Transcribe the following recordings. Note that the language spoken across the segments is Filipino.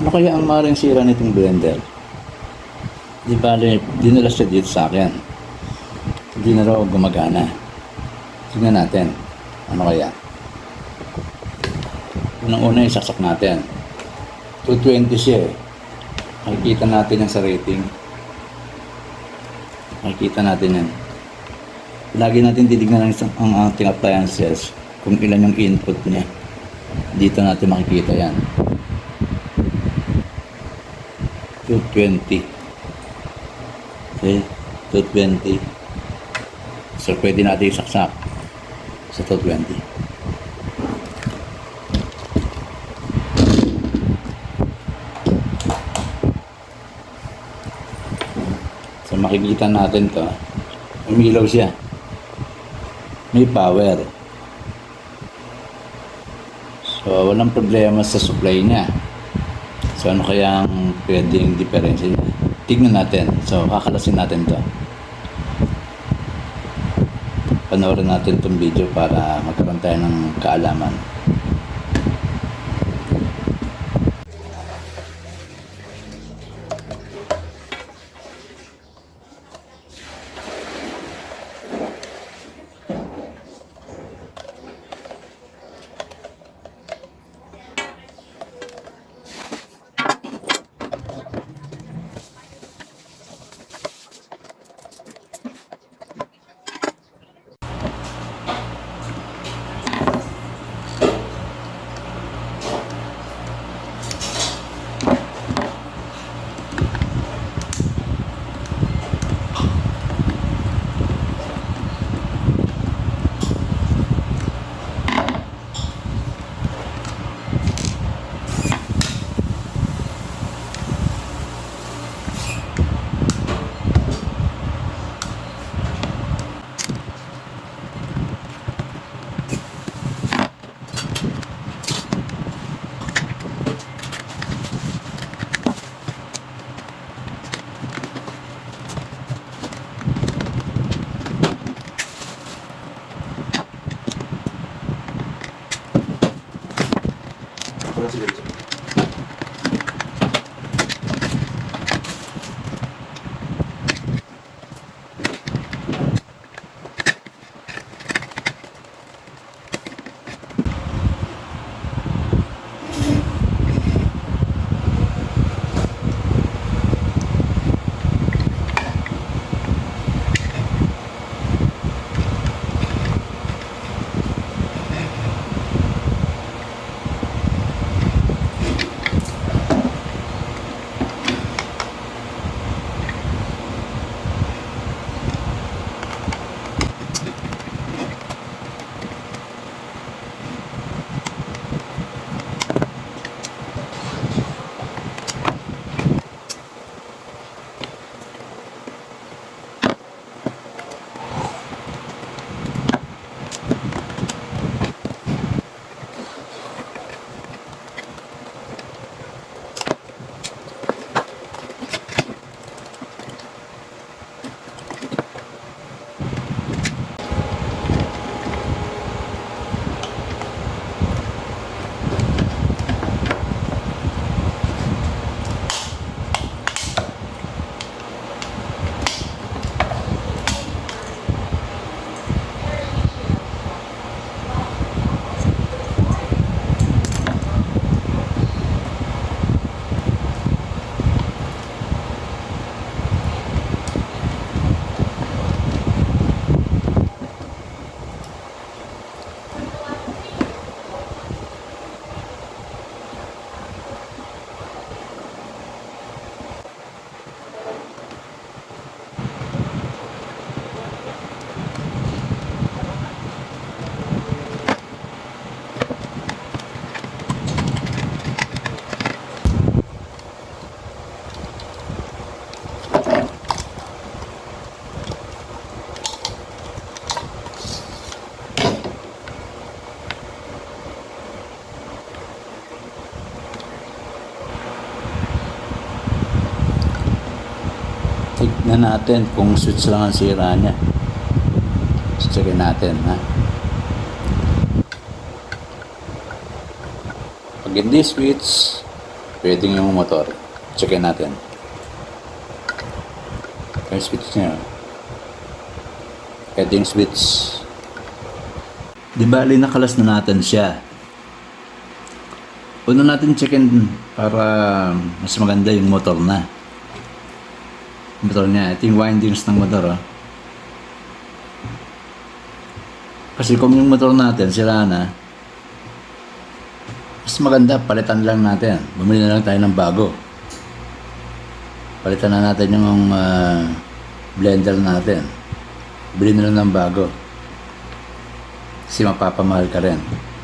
Ano kaya ang maring sira nitong blender? Di bale, dinala siya dito sa akin. Hindi na raw gumagana. Tingnan natin. Ano kaya? Unang-una yung saksak natin. 220 siya eh. Makikita natin yan sa rating. Makikita natin yan. Lagi natin titignan ang, ang ating appliances kung ilan yung input niya. Dito natin makikita yan. 220. Okay? 220. So, pwede natin isaksak sa 220. So, makikita natin to. Umilaw siya. May power. So, walang problema sa supply niya. So, ano kaya ang pwedeng diferensya niya? Tignan natin. So, kakalasin natin to. Panoorin natin itong video para magkaroon tayo ng kaalaman. Tignan natin kung switch lang ang sira niya. Checkin natin, ha? Pag hindi switch, Pwedeng yung motor. Checkin natin. Yung switch niya. Pwedeng switch. Di bali nakalas na natin siya. Una natin checkin para mas maganda yung motor na. Motor niya. Ito yung windings ng motor. Oh. Kasi kung yung motor natin sira na, mas maganda, palitan lang natin. Bumili na lang tayo ng bago. Palitan na natin yung ah, blender natin. Bili na lang ng bago. Kasi mapapamahal ka rin.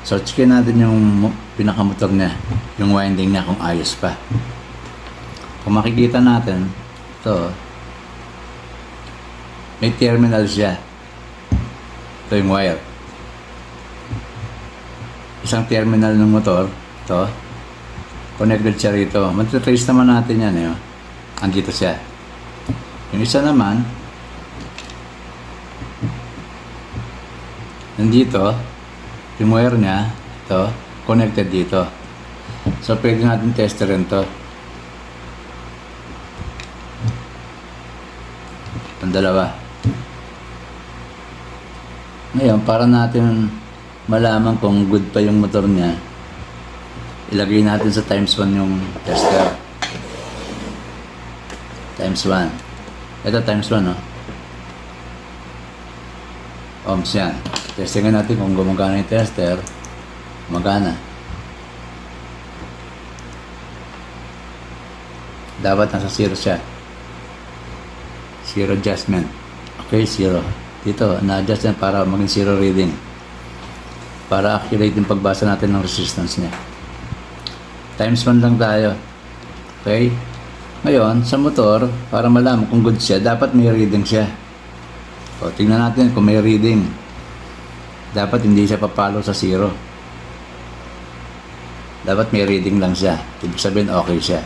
So, checkin natin yung mo- pinakamotor niya. Yung winding niya kung ayos pa. Kung makikita natin, ito, may terminal siya. Ito yung wire. Isang terminal ng motor, ito, connected siya rito. Matitrace naman natin yan, eh. oh. Andito siya. Yung isa naman, nandito, yung wire niya, ito, connected dito. So, pwede natin testerin to. Ang dalawa. Ngayon, para natin malaman kung good pa yung motor niya, ilagay natin sa times 1 yung tester. Times 1. Ito times 1, no? Ohms yan. Testingan natin kung gumagana yung tester. Gumagana. Dapat nasa zero siya. Zero adjustment. Okay, zero. Dito, na-adjust yan para maging zero reading. Para accurate yung pagbasa natin ng resistance niya. Times 1 lang tayo. Okay? Ngayon, sa motor, para malaman kung good siya, dapat may reading siya. O, tingnan natin kung may reading. Dapat hindi siya papalo sa zero. Dapat may reading lang siya. Ibig sabihin, okay siya.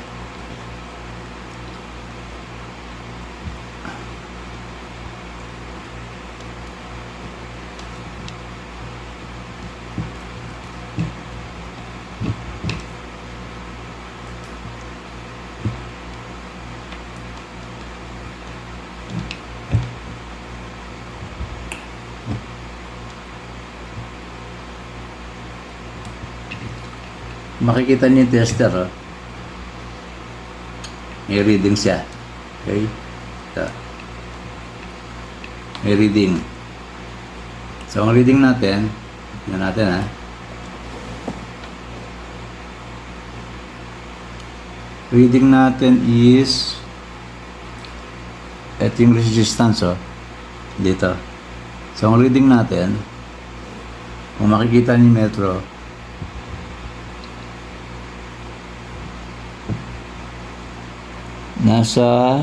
Makikita niyo tester, oh. May reading siya. Okay? Ito. May reading. So, ang reading natin, tingnan natin, ha. Reading natin is ito yung resistance, oh. Dito. So, ang reading natin, kung makikita ni Metro, Nasa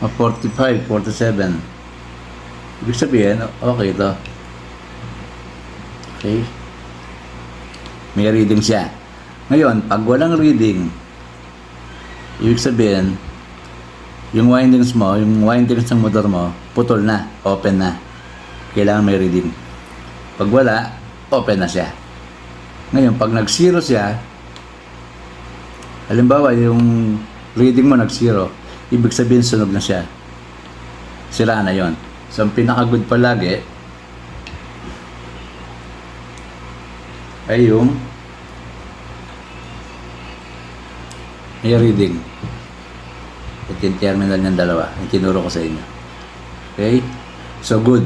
ah, 45, 47. Ibig sabihin, okay ito. Okay? May reading siya. Ngayon, pag walang reading, ibig sabihin, yung windings mo, yung windings ng motor mo, putol na, open na. Kailangan may reading. Pag wala, open na siya. Ngayon, pag nag-zero siya, Halimbawa, yung reading mo nag-zero, ibig sabihin sunog na siya. Sira na yon. So, ang pinaka-good palagi ay yung may reading. Ito yung terminal ng dalawa. Yung tinuro ko sa inyo. Okay? So, good.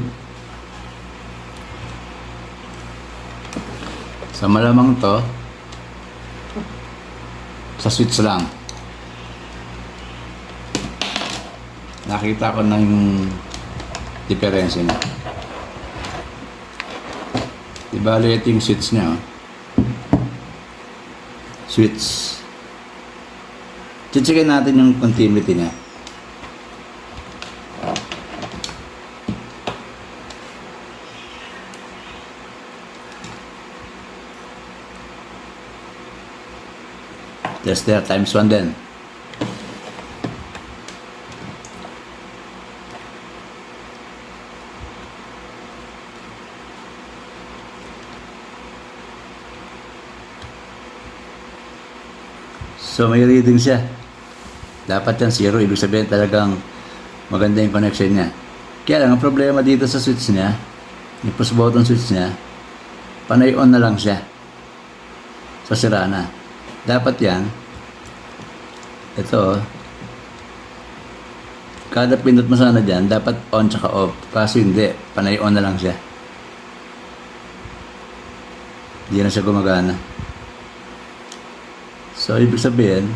So, malamang to, sa switch lang. Nakita ko na yung diferensya niya. Di ba ito yung switch niya? Oh. Switch. Chichikin natin yung continuity niya. Tester times 1 din. So may reading siya. Dapat yan zero. Ibig sabihin talagang maganda yung connection niya. Kaya lang, ang problema dito sa switch niya, yung push button switch niya, panay on na lang siya. So sira na. Dapat yan, ito, oh. kada pindot mo sana dyan, dapat on tsaka off. Kaso hindi, panay on na lang siya. Hindi na siya gumagana. So, ibig sabihin,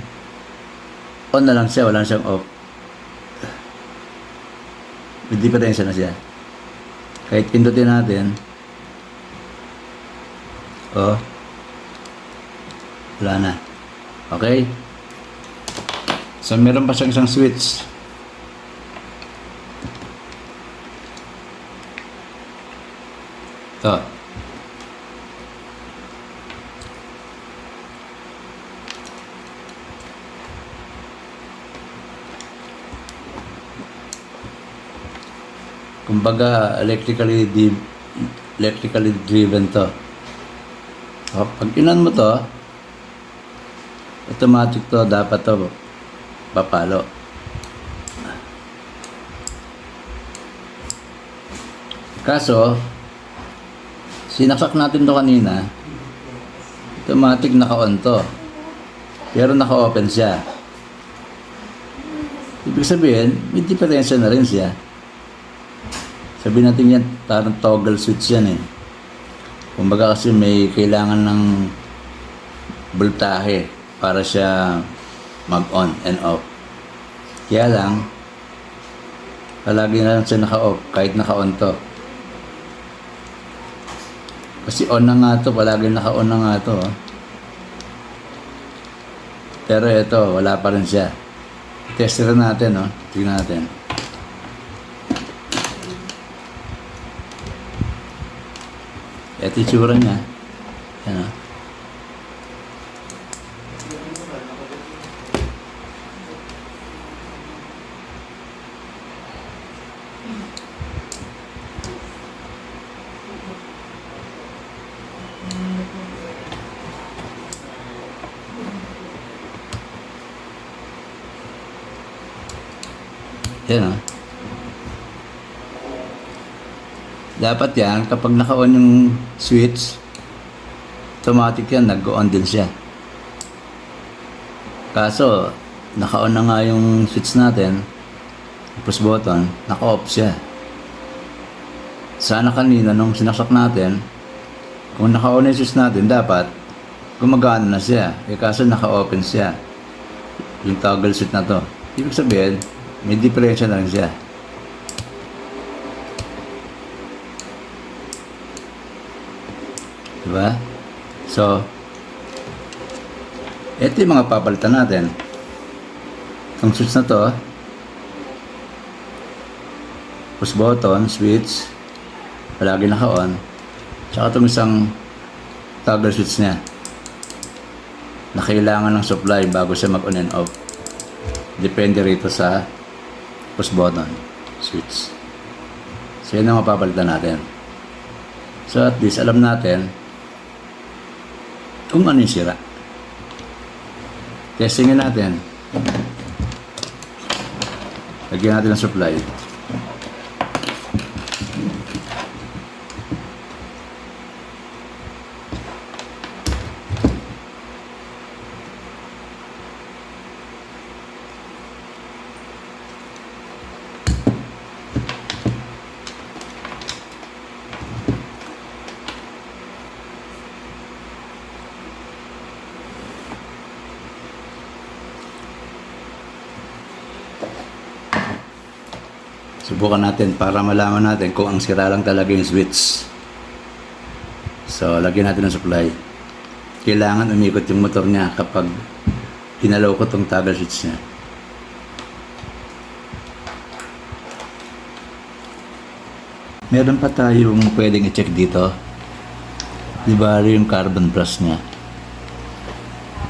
on na lang siya, wala siyang off. May diferensya na siya. Kahit pindutin natin, oh, wala na. Okay? So, meron pa siyang isang switch. Ito. Kumbaga, electrically di electrically driven to. So, pag inan mo to, automatic to, dapat to papalo. Kaso, sinaksak natin to kanina, automatic naka-on to. Pero naka-open siya. Ibig sabihin, may diferensya na rin siya. Sabi natin yan, parang toggle switch yan eh. Kumbaga kasi may kailangan ng voltahe para siya mag-on and off. Kaya lang, palagi na lang siya naka-off kahit naka-on to. Kasi on na nga to, palagi naka-on na nga to. oh. Pero ito, wala pa rin siya. Test rin natin, no? Tingnan natin. Ito yung tsura niya. Yan, oh. Yan ah. Dapat yan, kapag naka-on yung switch, automatic yan, nag-on din siya. Kaso, naka-on na nga yung switch natin, push button, naka-off siya. Sana kanina, nung sinaksak natin, kung naka-on yung switch natin, dapat gumagana na siya. Eh kaso naka-open siya. Yung toggle switch na to. Ibig sabihin, may diferensya na rin siya. Diba? So, ito yung mga papalitan natin. Itong switch na to, push button, switch, palagi naka-on, tsaka itong isang toggle switch niya na kailangan ng supply bago siya mag-on and off. Depende rito sa push button, switch. So, yan ang mapapalitan natin. So, at least, alam natin kung ano yung sira. Testingin natin. Lagyan natin ng supply. Subukan natin para malaman natin kung ang sira lang talaga yung switch. So, lagyan natin ng supply. Kailangan umikot yung motor niya kapag pinalaw ko tong toggle switch niya. Meron pa tayong pwedeng i-check dito. Di ba yung carbon brush niya?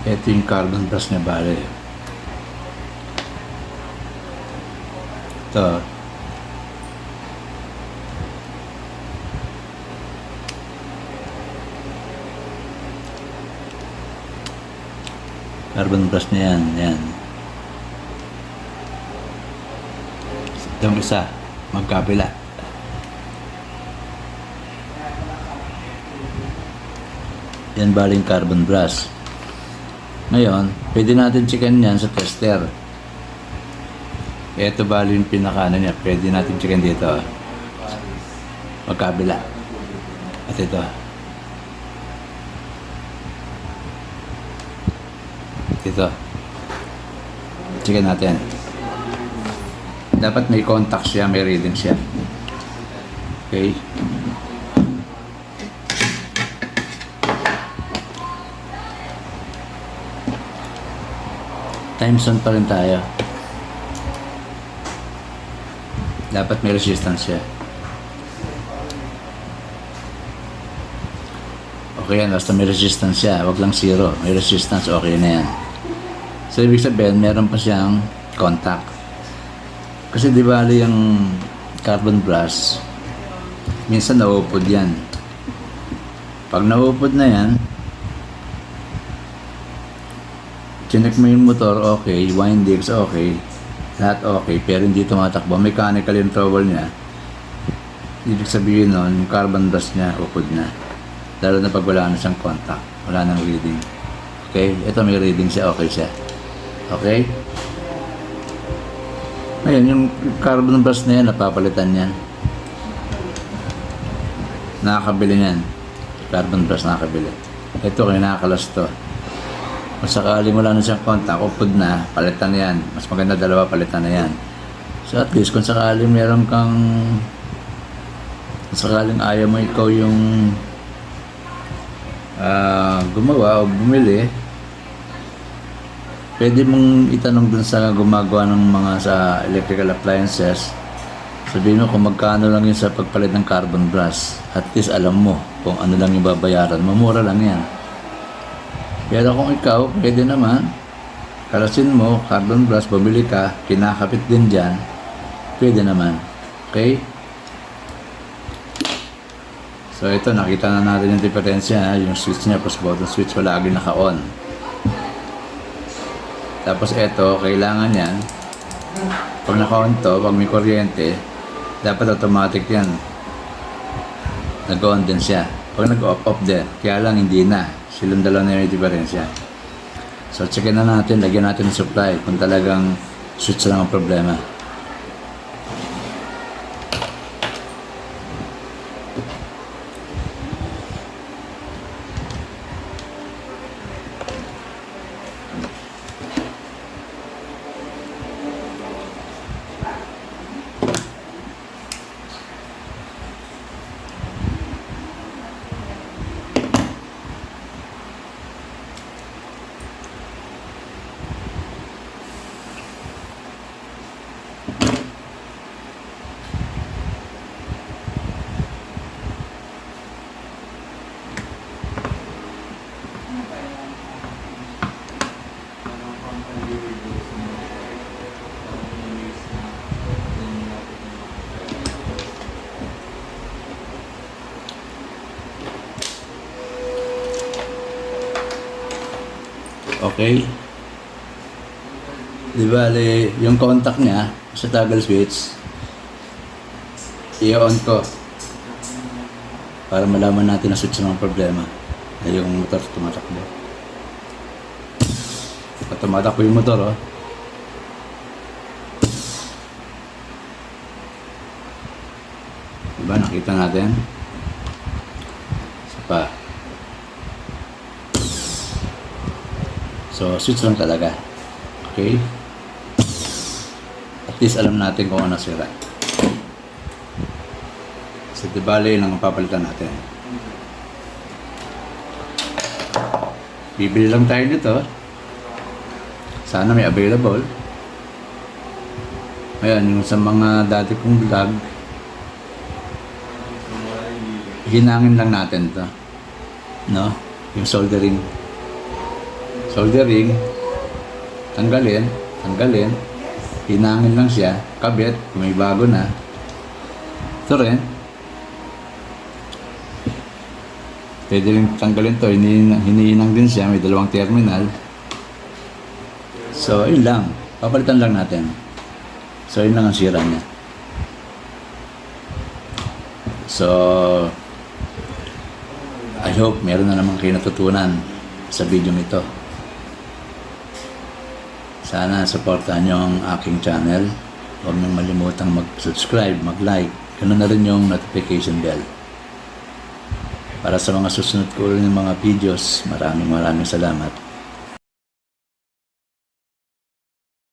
Ito yung carbon brush niya bale. Ito. Carbon brush niya yan. Yan. Itong isa, magkabila. Yan baling carbon brush. Ngayon, pwede natin checkin yan sa tester. Ito bali yung pinaka ano niya. Pwede natin checkin dito. Magkabila. At ito. Dito. Checkin natin. Dapat may contact siya, may reading siya. Okay. Times on pa rin tayo. Dapat may resistance siya. Okay yan, basta may resistance siya. Huwag lang zero. May resistance, okay na yan. So, ibig sabihin, meron pa siyang contact. Kasi di ba yung carbon brush, minsan nauupod yan. Pag nauupod na yan, chinek mo yung motor, okay, windings, okay, lahat okay, pero hindi tumatakbo. Mechanical yung trouble niya. Ibig sabihin nun, yung carbon brush niya, upod na. Lalo na pag wala na siyang contact, wala nang reading. Okay, ito may reading siya, okay siya. Okay? Ngayon, yung carbon brush na yan, napapalitan yan. Nakakabili niyan. Carbon brush nakakabili. Ito kayo nakakalas to. Kung sakali wala na siyang contact, upod na, palitan na yan. Mas maganda dalawa, palitan na yan. So at least, kung sakali meron kang kung sakaling ayaw mo ikaw yung ah, gumawa o bumili, pwede mong itanong dun sa gumagawa ng mga sa electrical appliances. Sabihin mo kung magkano lang yun sa pagpalit ng carbon brush. At least alam mo kung ano lang yung babayaran. Mamura lang yan. Pero kung ikaw, pwede naman. Kalasin mo, carbon brush, bumili ka, kinakapit din dyan. Pwede naman. Okay? So ito, nakita na natin yung diferensya. Yung switch niya, push button switch, palagi naka-on. Tapos ito, kailangan yan. Pag naka-on to, pag may kuryente, dapat automatic yan. Nag-on din siya. Pag nag-off-off din, kaya lang hindi na. Silang dalawa na yung diferensya. So, checkin na natin, lagyan natin ng supply kung talagang switch lang ang problema. Okay? Di ba, li- yung contact niya sa toggle switch, i-on ko para malaman natin na switch ng problema na yung motor tumatakbo. Pag tumatakbo yung motor, oh. Diba, nakita natin? Isa pa. So, switch lang talaga. Okay? At least alam natin kung ano sira. So, di bale lang ang papalitan natin. Bibili lang tayo nito. Sana may available. Ayan, yung sa mga dati kong vlog, hinangin lang natin to. No? Yung soldering soldering, tanggalin, tanggalin, hinangin lang siya, kabit, may bago na. Ito rin. Pwede rin tanggalin to, hinihinang, hinihinang din siya, may dalawang terminal. So, yun lang. Papalitan lang natin. So, yun lang ang sira niya. So, I hope meron na naman kayo natutunan sa video nito. Sana supportahan nyo ang aking channel. Huwag niyong malimutang mag-subscribe, mag-like. Ganun na rin yung notification bell. Para sa mga susunod ko ulit ng mga videos, maraming maraming salamat.